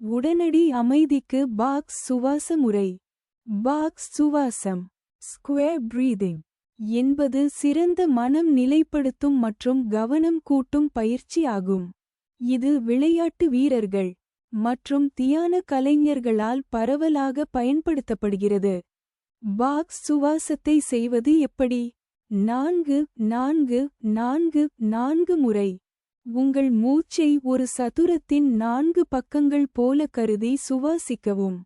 உடனடி அமைதிக்கு பாக்ஸ் சுவாச முறை பாக்ஸ் சுவாசம் ஸ்குவேர் பிரீதிங் என்பது சிறந்த மனம் நிலைப்படுத்தும் மற்றும் கவனம் கூட்டும் பயிற்சி ஆகும். இது விளையாட்டு வீரர்கள் மற்றும் தியான கலைஞர்களால் பரவலாக பயன்படுத்தப்படுகிறது. பாக்ஸ் சுவாசத்தை செய்வது எப்படி? நான்கு நான்கு நான்கு நான்கு முறை. உங்கள் மூச்சை ஒரு சதுரத்தின் நான்கு பக்கங்கள் போல கருதி சுவாசிக்கவும்.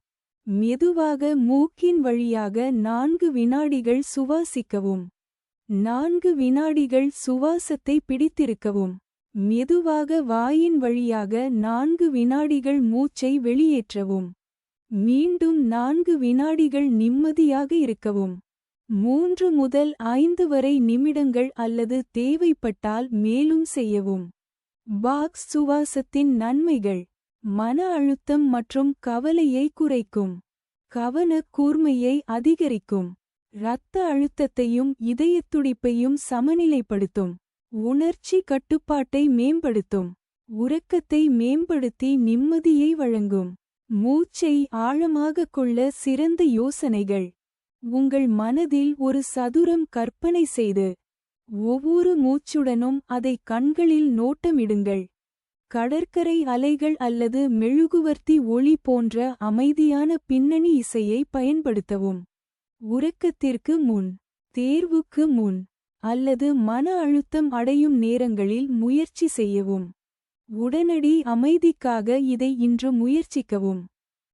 மெதுவாக மூக்கின் வழியாக நான்கு வினாடிகள் சுவாசிக்கவும். நான்கு வினாடிகள் சுவாசத்தை பிடித்திருக்கவும். மெதுவாக வாயின் வழியாக நான்கு வினாடிகள் மூச்சை வெளியேற்றவும். மீண்டும் நான்கு வினாடிகள் நிம்மதியாக இருக்கவும். மூன்று முதல் ஐந்து வரை நிமிடங்கள் அல்லது தேவைப்பட்டால் மேலும் செய்யவும். பாக்ஸ் சுவாசத்தின் நன்மைகள். மன அழுத்தம் மற்றும் கவலையை குறைக்கும். கவன கூர்மையை அதிகரிக்கும். இரத்த அழுத்தத்தையும் இதயத்துடிப்பையும் சமநிலைப்படுத்தும். உணர்ச்சி கட்டுப்பாட்டை மேம்படுத்தும். உறக்கத்தை மேம்படுத்தி நிம்மதியை வழங்கும். மூச்சை ஆழமாக கொள்ள சிறந்த யோசனைகள். உங்கள் மனதில் ஒரு சதுரம் கற்பனை செய்து ஒவ்வொரு மூச்சுடனும் அதை கண்களில் நோட்டமிடுங்கள். கடற்கரை அலைகள் அல்லது மெழுகுவர்த்தி ஒளி போன்ற அமைதியான பின்னணி இசையை பயன்படுத்தவும். உறக்கத்திற்கு முன் தேர்வுக்கு முன் அல்லது மன அழுத்தம் அடையும் நேரங்களில் முயற்சி செய்யவும். உடனடி அமைதிக்காக இதை இன்று முயற்சிக்கவும்.